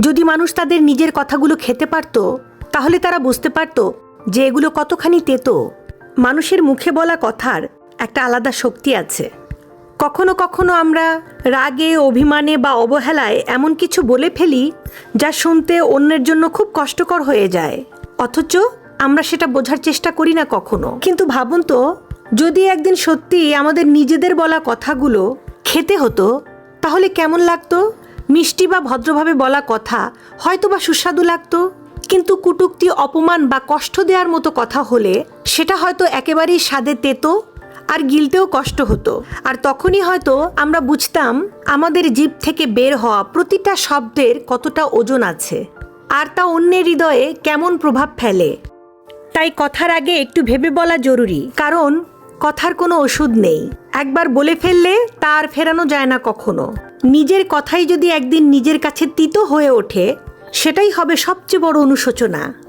যদি মানুষ তাদের নিজের কথাগুলো খেতে পারত, তাহলে তারা বুঝতে পারত যে এগুলো কতখানি তেতো। মানুষের মুখে বলা কথার একটা আলাদা শক্তি আছে। কখনো কখনো আমরা রাগে, অভিমানে বা অবহেলায় এমন কিছু বলে ফেলি যা শুনতে অন্যের জন্য খুব কষ্টকর হয়ে যায়। অথচ আমরা সেটা বোঝার চেষ্টা করি না কখনো। কিন্তু ভাবুন তো, যদি একদিন সত্যি আমাদের নিজেদের বলা কথাগুলো খেতে হতো, তাহলে কেমন লাগতো? মিষ্টি বা ভদ্রভাবে বলা কথা হয়তো বা সুস্বাদু লাগতো। কিন্তু কুটুক্তি অপমান বা কষ্ট দেওয়ার মতো কথা হলে সেটা হয়তো একেবারেই স্বাদে তেতো আর গিলতেও কষ্ট হতো। আর তখনই হয়তো আমরা বুঝতাম আমাদের জীব থেকে বের হওয়া প্রতিটা শব্দের কতটা ওজন আছে আর তা অন্যের হৃদয়ে কেমন প্রভাব ফেলে। তাই কথার আগে একটু ভেবে বলা জরুরি, কারণ কথার কোনো ওষুধ নেই। একবার বলে ফেললে তা আর ফেরানো যায় না কখনো। নিজের কথাই যদি একদিন নিজের কাছে তিতো হয়ে ওঠে সেটাই হবে সবচেয়ে বড় অনুশোচনা।